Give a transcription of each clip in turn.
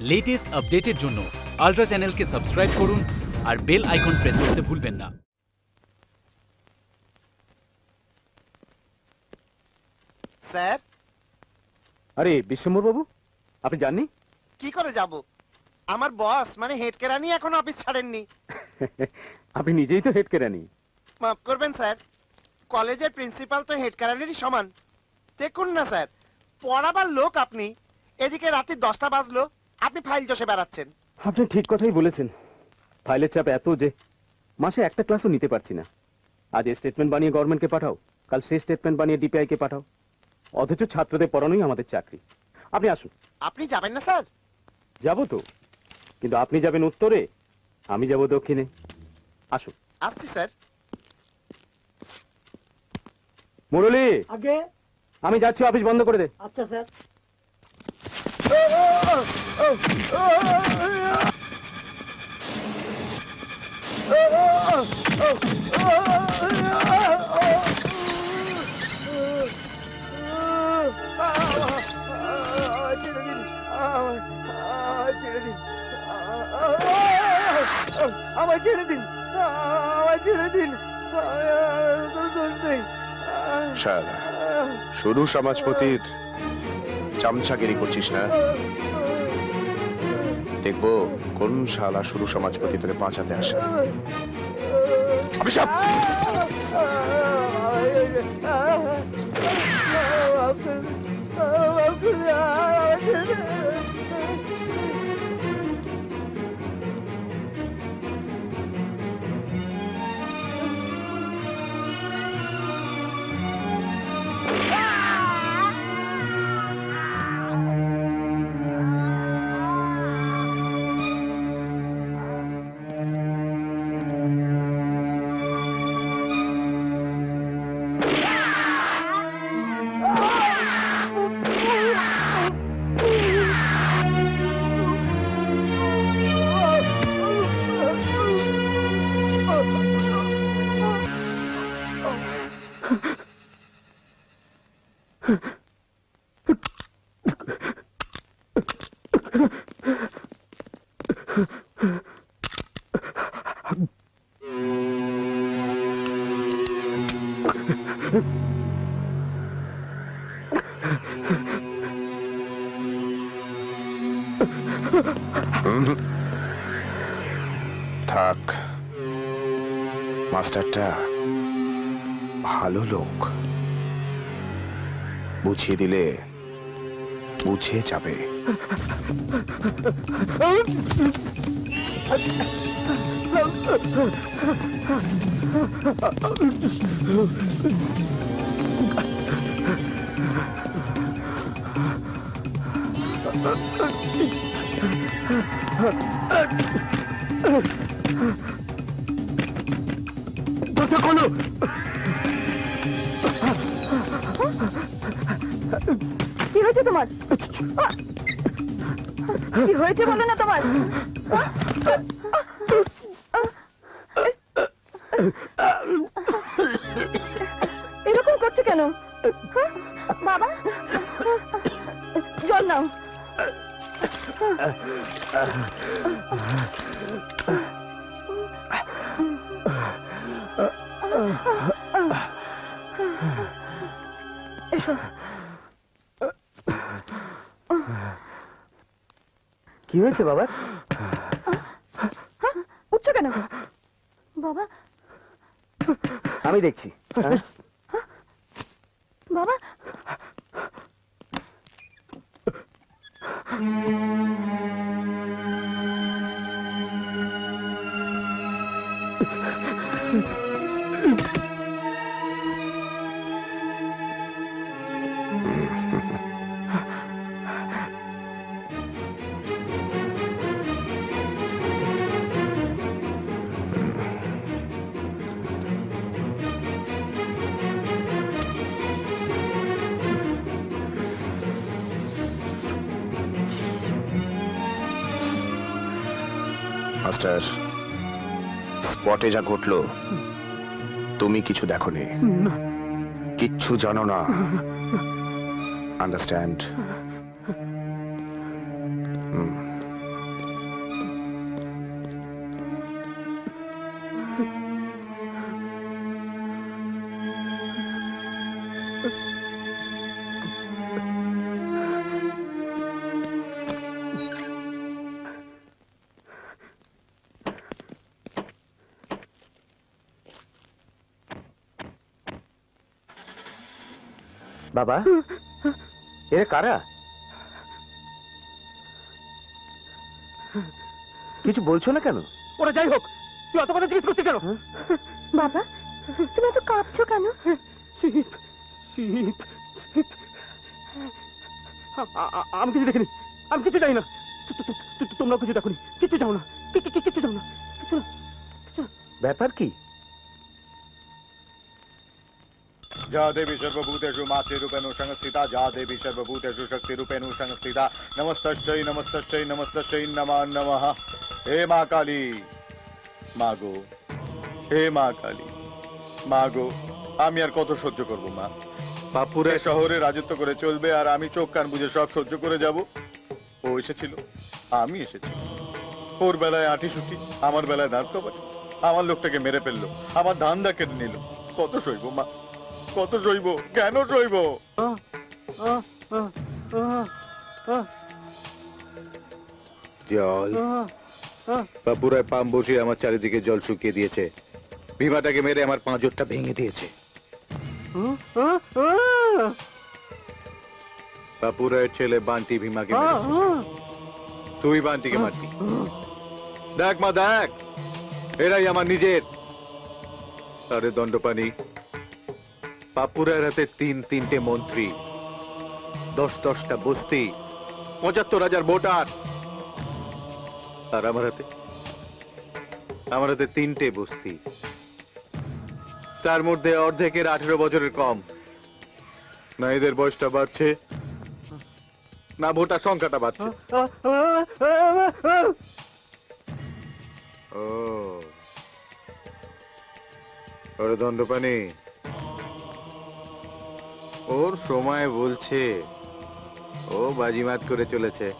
Latest আপডেটের জন্য ultra চ্যানেলকে সাবস্ক্রাইব করুন আর বেল আইকন প্রেস করতে ভুলবেন না। স্যার? আরে বিশ্বম্বর বাবু আপনি জাননি কি করে যাব? আমার বস মানে হেড কেরানি এখন অফিস ছাড়েননি। আপনি নিজেই তো হেড কেরানি। মাফ করবেন স্যার। কলেজের প্রিন্সিপাল তো হেড কেরানিরই সমান। দেখুন না স্যার পড়াবার লোক আপনি। এদিকে রাতে দশটা বাজলো আপনি ফাইল চষে বেড়াচ্ছেন। আপনি ঠিক কথাই বলেছেন। ফাইলের চাপ এত যে মাসে একটা ক্লাসও নিতে পারছি না। আজ স্টেটমেন্ট বানিয়ে গভর্নমেন্টকে পাঠাও কাল সেই স্টেটমেন্ট বানিয়ে ডিপিআই কে পাঠাও। অথচ ছাত্রদের পড়ানোই আমাদের চাকরি। আপনি আসুন। আপনি যাবেন না স্যার? যাব তো। কিন্তু আপনি যাবেন উত্তরে আমি যাব দক্ষিণে। আসুন। আসছি স্যার। মুরলি! আগে? আমি যাচ্ছি অফিস বন্ধ করে দে। আচ্ছা স্যার। আমার ছেড়ে দিন। আমার দিন। শালা শুধু সমাজপতির চামচাগিরি করছিস না দেখব কোন শালা শুরু সমাজপতি তোকে বাঁচাতে আসে অভিশাপ থাক মাস্টারটা ভালো লোক। বুঝিয়ে দিলে বুঝে যাবে। কি হয়েছে তোমার? কি হয়েছে বলো না তোমার? এরকম করছ কেন? হ্যাঁ? বাবা? জল নাও। কি হয়েছে বাবা? উঠছো কেন বাবা। আমি দেখছি। হ্যাঁ? বাবা। মাস্টার স্পটে যা ঘটলো তুমি কিছু দেখো নি। কিচ্ছু জানো না। আন্ডারস্ট্যান্ড বাবা? এরা কারা? কিছু বলছো না কেন? ওরা যাই হোক তুই অত কথা জিজ্ঞেস করছিস কেন? বাবা তুমি এত কাঁপছো কেন? শীত শীত শীত। আমি কিছু দেখিনি আমি কিছু জানি না। তোমরা কিছু দেখোনি কিছু যাও না কি- কি- কি- কিছু যাও না কিছু না। ব্যাপার কি? जा देवी सर्वभूतेषु मातृरूपेण संस्थिता जा देवी सर्वभूतेषु शक्तिरूपेण संस्थिता नमस्तश्चै नमस्तश्चै नमस्तश्चै नमः नमः हे মা কালী মা গো হে মা কালী মা গো আমি আর কত সহ্য করব মা বাপুরে শহরে রাজত্ব করে চলবে আর আমি চোখ কান বুঝে সব সহ্য করে যাব ও এসেছিল আমি এসেছি ওর বেলায় আটি সুটি আমার বেলায় দাঁত কবাটি আমার লোকটাকে মেরে ফেললো আমার ধান্দা কেটে নিল কত সইব মা কত সইব কেন সইব জল? বাপুরায় পাম বসিয়ে আমার চারিদিকে জল শুকিয়ে দিয়েছে। ভীমাটাকে মেরে আমার পাঁজরটা ভেঙে দিয়েছে। ছেলে বান্টি ভীমাকে তুই বান্টিকে মারবি। দেখ মা, দেখ। এরাই আমার নিজের। আরে দণ্ডপানি বাপুরায়ের হাতে তিন, তিনটে মন্ত্রী। দশ, দশটা বস্তি। পঁচাত্তর হাজার ভোটার। আর আমার হাতে আমার হাতে তিনটে বস্তি। তার মধ্যে অর্ধেকের আঠেরো বছরের কম। না, এদের বয়সটা বাড়ছে। না, ভোটার সংখ্যাটা বাড়ছে। ও। দণ্ডপানি ওর সময় বলছে। ও বাজিমাত করে চলেছে।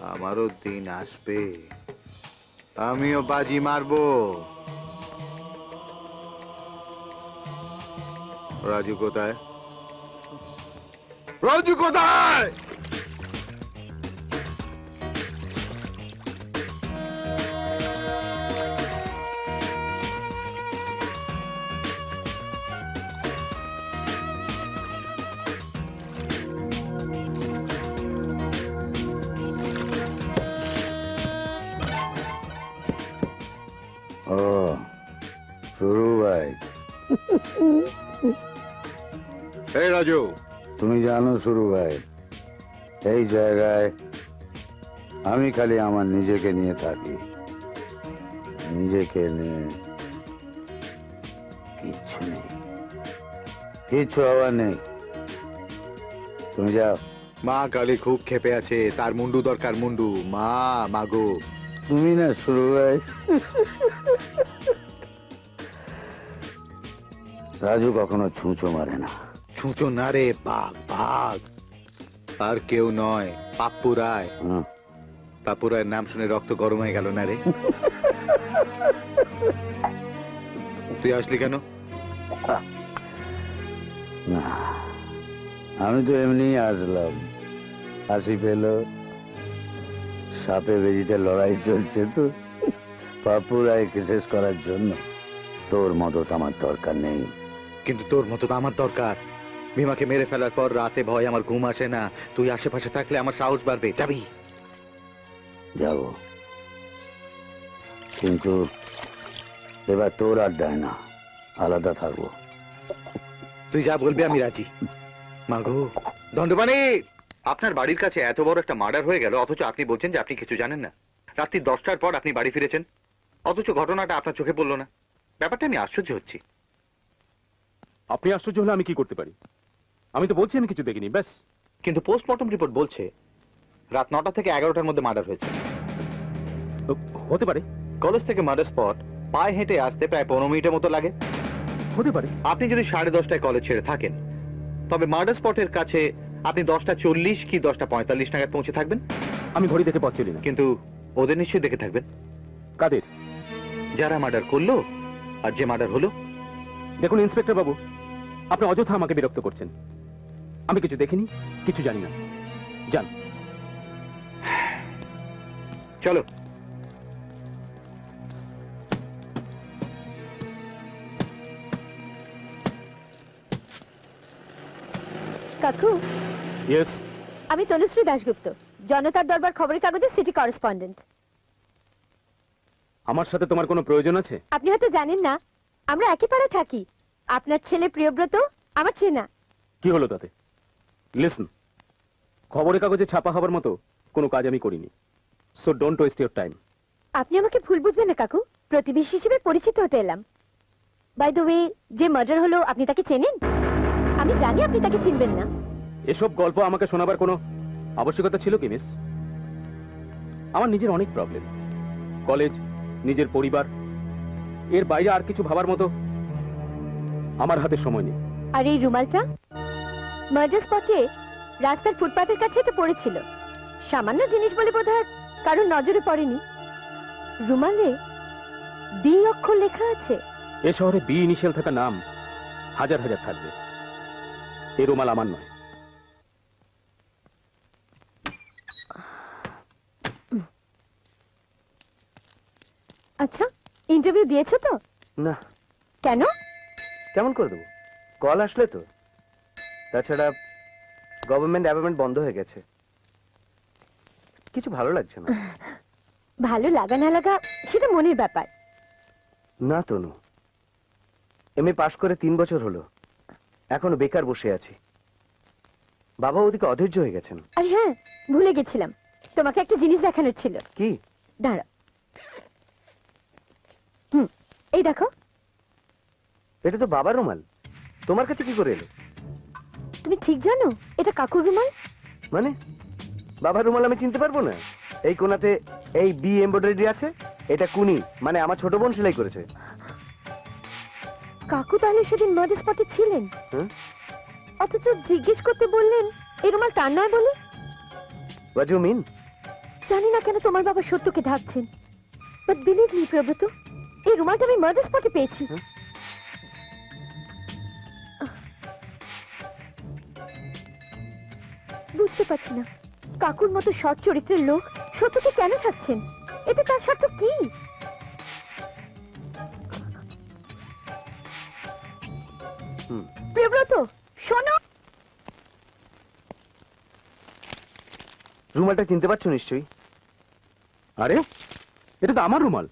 আমারও দিন আসবে। আমিও বাজি মারবো। রাজু কোথায়? রাজু কোথায়? রাজু। তুমি জানো শুরু ভাই এই জায়গায় আমি খালি আমার নিজেকে নিয়ে থাকি। নিজেকে নিয়ে কিচ্ছু নেই। কিচ্ছু হওয়ার নেই। তুমি যাও। মা কালী খুব খেপে আছে তার মুন্ডু দরকার মুন্ডু। মা মাগো তুমি না শুরু ভাই। রাজু কখনো ছুঁচো মারে না। ছুঁচো না রে বাঘ। বাঘ আর কেউ নয় পাপ্পু রায় পাপ্পু রায়ের নাম শুনে রক্ত গরম হয়ে গেল না রে? তুই আসলি কেন? না আমি তো এমনি আসলাম। হাসি পেল। সাপে বেজিতে লড়াই চলছে তো। পাপু রায়কে শেষ করার জন্য? তোর মদত আমার দরকার নেই। কিন্তু তোর মতো তো আমার দরকার। ভীমাকে মেরে ফেলার পর রাতে ভয় আমার ঘুম আসে না। তুই আশেপাশে থাকলে আমার সাহস বাড়বে। যাবি। যাব। কিন্তু এবার তোর আড্ডায় না আলাদা থাকব। তুই যা বলবি আমি রাজি। মাগো দণ্ডপানি আপনার বাড়ির কাছে এত বড় একটা মার্ডার হয়ে গেল অথচ আপনি বলছেন যে আপনি কিছু জানেন না। রাত্রি দশটার পর আপনি বাড়ি ফিরেছেন। অথচ ঘটনাটা আপনার চোখে পড়ল না। ব্যাপারটা আমি আশ্চর্য হচ্ছি। আপনি আশ্চর্য হলে আমি কি করতে পারি? আমি তো বলছি আমি কিছু দেখিনি ব্যাস। কিন্তু পোস্টমর্টম রিপোর্ট বলছে রাত নটা থেকে এগারোটার মধ্যে মার্ডার হয়েছে। হতে পারে। কলেজ থেকে মার্ডার স্পট পায়ে হেঁটে আসতে প্রায় পনেরো মিনিটের মতো লাগে। হতে পারে। আপনি যদি সাড়ে দশটায় কলেজ ছেড়ে থাকেন তবে মার্ডার স্পটের কাছে আপনি দশটা চল্লিশ কি দশটা পঁয়তাল্লিশ নাগাদ পৌঁছে থাকবেন। আমি ঘড়ি দেখে পথ চলি না। কিন্তু ওদের নিশ্চয়ই দেখে থাকবেন। কাদের? যারা মার্ডার করল আর যে মার্ডার হলো। দেখুন ইন্সপেক্টর বাবু আপনি অযথা আমাকে বিরক্ত করছেন। আমি কিছু দেখিনি কিছু জানি না। যান। চলো। কাকু? ইয়েস আমি তনুশ্রী দাশগুপ্ত জনতার দরবার খবরের কাগজের সিটি করেসপন্ডেন্ট। আমার সাথে তোমার কোনো প্রয়োজন আছে? আপনি হয়তো জানেন না আমরা একই পাড়ায় থাকি। আপনার ছেলে প্রিয়ব্রত আমার চেনা। কি হলো তাতে? লিসন খবরের কাগজে ছাপা হবার মতো কোনো কাজ আমি করিনি। So don't waste your time আপনি আমাকে ভুল বুঝবেন না কাকু। প্রতিবেশী হিসেবে পরিচিত হতে এলাম। বাই দ্য ওয়ে যে মার্ডার হলো আপনি তাকে চেনেন? আমি জানি আপনি তাকে চিনবেন না। এসব গল্প আমাকে শোনাবার কোনো আবশ্যকতা ছিল কি মিস আমার নিজের অনেক প্রবলেম কলেজ নিজের পরিবার এর বাইরে আর কিছু ভাবার মতো আমার হাতে সময় নেই। আর এই রুমালটা? মার্ডার স্পটে রাস্তার ফুটপাতের কাছে এটা পড়েছিল। সামান্য জিনিস বলে বোধহয় কারোর নজরে পড়েনি। রুমালে বি অক্ষর লেখা আছে। এ শহরে বি ইনিশিয়াল থাকা নাম হাজার হাজার থাকবে। এই রুমাল আমার নয়। আচ্ছা ইন্টারভিউ দিয়েছ তো? না। কেন? কেমন করে দেবো? কল আসলে তো। তাছাড়া গভর্নমেন্ট অ্যাপয়েন্টমেন্ট বন্ধ হয়ে গেছে। কিছু ভালো লাগছে না? ভালো লাগা না লাগা সেটা মনের ব্যাপার। না তনু। এম এ পাশ করে তিন বছর হলো। এখনও বেকার বসে আছি। বাবা ওদিকে অধৈর্য হয়ে গেছেন। আর হ্যাঁ ভুলে গেছিলাম। তোমাকে একটা জিনিস দেখানোর ছিল। কি? দাঁড়া হুম এই দেখো। এটা তো বাবার রুমাল। তোমার কাছে কি করে এলো? তুমি ঠিক জানো? এটা কাকুর রুমাল? মানে? বাবার রুমাল আমি চিনতে পারব না? এই কোনাতে এই বি এমব্রয়ডারি আছে এটা কুনি মানে আমার ছোট বোন সেলাই করেছে। কাকু তাহলে সেদিন মার্ডার স্পটে ছিলেন? অথচ জিজ্ঞেস করতে বললেন এই রুমাল তার নয় বলে? হোয়াট ইউ মিন জানি না কেন তোমার বাবা সত্যকে ঢাকছেন। বাট বিলিভ মি প্রব্রত এই রুমালটা আমি মার্ডার স্পটে পেয়েছি। বুঝতে পারছি না। কাকুর মতো সৎ চরিত্রের লোক সত্যকে কেন থাকছেন এতে তার স্বার্থ কি? প্রিয়ব্রত শোনো। রুমালটা চিনতে পারছ নিশ্চয়ই? আরে এটা তো আমার রুমাল।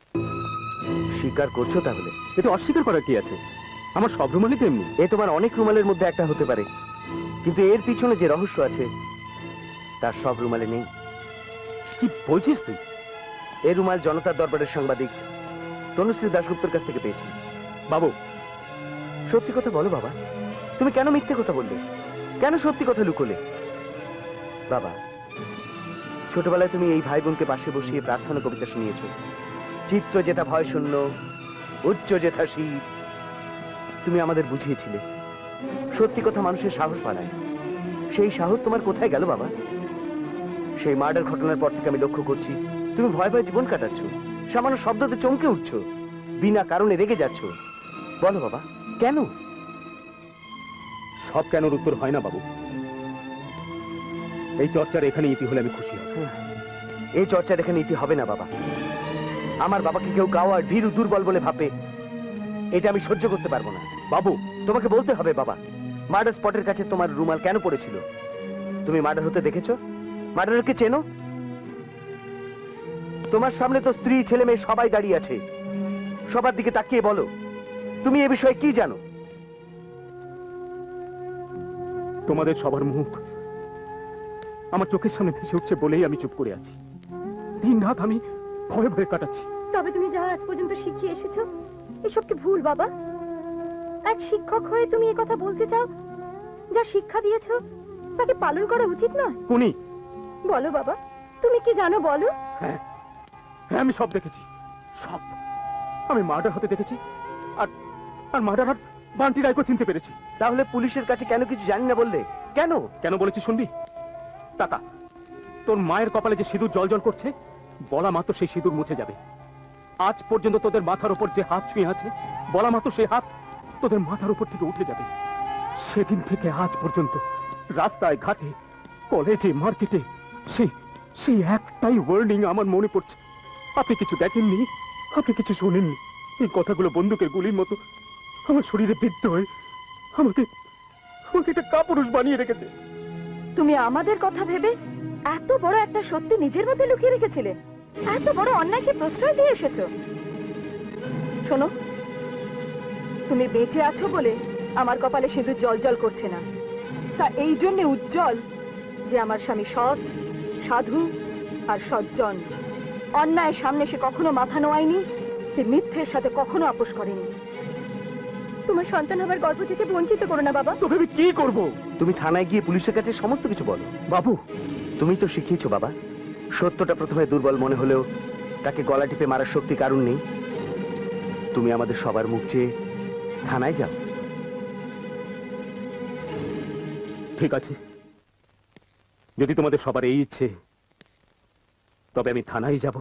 স্বীকার করছ তাহলে। এতে অস্বীকার করার কি আছে? আমার সব রুমালই তো এমনি। এ তোমার অনেক রুমালের মধ্যে একটা হতে পারে। কিন্তু এর পিছনে যে রহস্য আছে তার সব রুমালে নেই। কি বলছিস তুই? এ রুমাল জনতার দরবারের সাংবাদিক তনুশ্রী দাশগুপ্তর কাছ থেকে পেয়েছি। বাবু, সত্যি কথা বলো বাবা। তুমি কেন মিথ্যে কথা বললে? কেন সত্যি কথা লুকোলে? বাবা, ছোটবেলায় তুমি এই ভাই বোনকে পাশে বসিয়ে প্রার্থনা কবিতা শুনিয়েছো। চিত্ত যেথা ভয় শূন্য, উচ্চ যেথা শীত। তুমি আমাদের বুঝিয়েছিলে। সত্যি কথা মানুষের সাহস বাড়ায়। সেই সাহস তোমার কোথায় গেল বাবা? সেই মার্ডার ঘটনার পর থেকে আমি লক্ষ্য করছি তুমি ভয় ভয় জীবন কাটাচ্ছ সামান্য শব্দতে চমকে উঠছ বিনা কারণে রেগে যাচ্ছ। বলো বাবা কেন? সব কেনর উত্তর হয় না বাবু। এই চর্চার এখানে ইতি হলে আমি খুশি হব। এই চর্চা এখানে ইতি হবে না বাবা। আমার বাবাকে কেউ গাওয়ার ভীরু দুর্বল বলে ভাবে এটা আমি সহ্য করতে পারব না। বাবু। তোমাকে বলতে হবে বাবা মার্ডার স্পটের কাছে তোমার রুমাল কেন পড়েছিল? তুমি মার্ডার হতে দেখেছ? মার্ডারকে চেনো? তোমার সামনে তো স্ত্রী ছেলে মেয়ে সবাই দাঁড়িয়ে আছে। সবার দিকে তাকিয়ে বলো তুমি এ বিষয়ে কি জানো? তোমাদের সবার মুখ আমার চোখের সামনে ভেসে উঠছে বলেই আমি চুপ করে আছি। দিন রাত আমি ভয়ে ভয়ে কাটাচ্ছি। তবে তুমি যা আজ পর্যন্ত শিখিয়ে এসেছ এসব কি ভুল বাবা? এক শিক্ষক হয়ে তুমি এ কথা বলতে চাও যা শিক্ষা দিয়েছ তাকে পালন করা উচিত নয়? কোনি বলো বাবা তুমি কি জানো বলো? হ্যাঁ হ্যাঁ আমি সব দেখেছি সব। আমি মার্ডার হতে দেখেছি আর আর মার্ডার আর বান্টি রায়কে চিনতে পেরেছি। তাহলে পুলিশের কাছে কেন কিছু জানি না বললে? কেন? কেন বলেছি শুনবি? টাকা তোর মায়ের কপালে যে সিঁদুর জল জল করছে বলা মাত্র সেই সিঁদুর মুছে যাবে। আজ পর্যন্ত তোদের মাথার উপর যে হাত ছুঁয়ে আছে বলা মাত্র সেই হাত তোদের মাথার উপর থেকে উঠে যাবে। সেদিন থেকে আজ পর্যন্ত রাস্তায় ঘাটে কলেজে মার্কেটে সেই সেই একটাই ওয়ার্নিং আমার মনে পড়ছে। আপনি কিছু দেখেননি? আপনি কিছু শোনেননি? এই কথাগুলো বন্দুকের গুলির মতো। আমার শরীরে বিদ্ধ হয়ে আমাকে আমাকে একটা কাপুরুষ বানিয়ে রেখেছে। তুমি আমাদের কথা ভেবে এত বড় একটা সত্যি নিজের মধ্যে লুকিয়ে রেখেছিলে। এত বড় অন্যায়কে প্রশ্রয় দিয়ে এসেছ। শোনো, তুমি বেঁচে আছো বলে আমার কপালে সিঁদুর জল জল করছে না। তা এই জন্য উজ্জ্বল যে আমার স্বামী সৎ সাধু আর সজ্জন। অন্যায়ের সামনে সে কখনো মাথা নোয়ায়নি কি মিথ্যের সাথে কখনো আপোষ করেনি। তোমার সন্তান আমার গর্ভ থেকে বঞ্চিত করো না, বাবা। তবে কি করব? তুমি থানায় গিয়ে পুলিশের কাছে সমস্ত কিছু বলো। বাবু, তুমি তো শিখিয়েছো, বাবা। সত্যটা প্রথমে দুর্বল মনে হলেও তাকে গলা টিপে মারার শক্তি কারণ নেই। তুমি আমাদের সবার মুখ চেয়ে থানায় যাও। ঠিক আছে। যদি তোমাদের সবার এই ইচ্ছে তবে আমি থানায় যাব।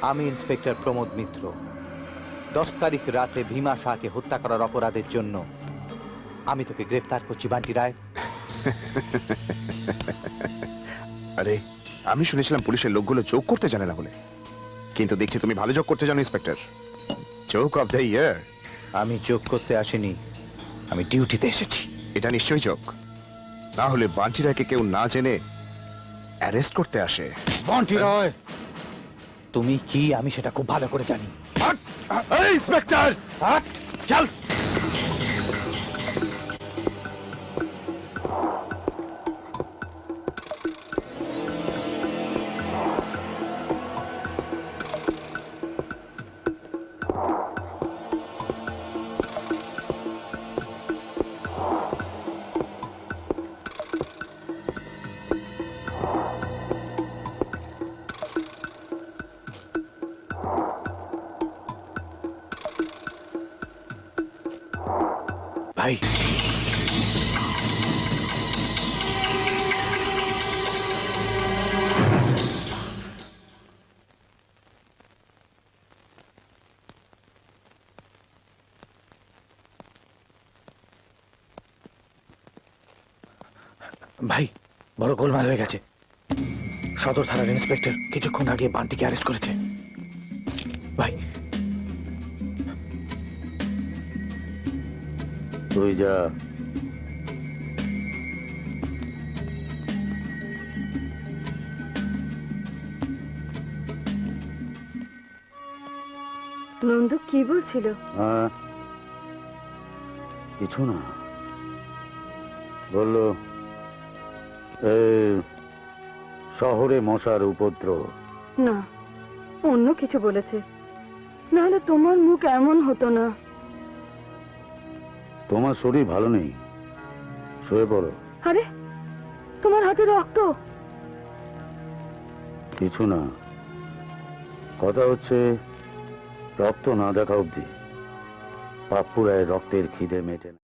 আমি ইন্সপেক্টর প্রমোদ মিত্র। দশ তারিখ রাতে ভীমা শাহকে হত্যা করার অপরাধের জন্য আমি তোকে গ্রেফতার করছি বান্টি রায়। আরে আমি শুনেছিলাম পুলিশের লোকগুলো যোগ করতে জানে না বলে। কিন্তু দেখছি তুমি ভালো যোগ করতে জানো ইন্সপেক্টর। যোগ অফ দ্য ইয়ার। আমি যোগ করতে আসিনি আমি ডিউটিতে এসেছি। এটা নিশ্চয়ই যোগ না হলে বাঞ্চি রায়কে কেউ না জেনে অ্যারেস্ট করতে আসে। বান্টি রায়! তুমি কি আমি সেটা খুব ভালো করে জানি। ইন্সপেক্টর! চল! ভাই বড় গোলমাল হয়ে গেছে। সদর থানার ইন্সপেক্টর কিছুক্ষণ আগে বান্টিকে অ্যারেস্ট করেছে। ভাই। তুই যা। নন্দু কি বলছিল? হ্যাঁ। কিছু না। বলল শহরে মশার উপদ্রব। না অন্য কিছু বলেছে। নাহলে তোমার মুখ এমন হতো না। তোমার শরীর ভালো নেই। শুয়ে পড়ো। আরে তোমার হাতে রক্ত। কিছু না। কথা হচ্ছে রক্ত না দেখা অবধি পাপ্পুরায় রক্তের খিদে মেটে না।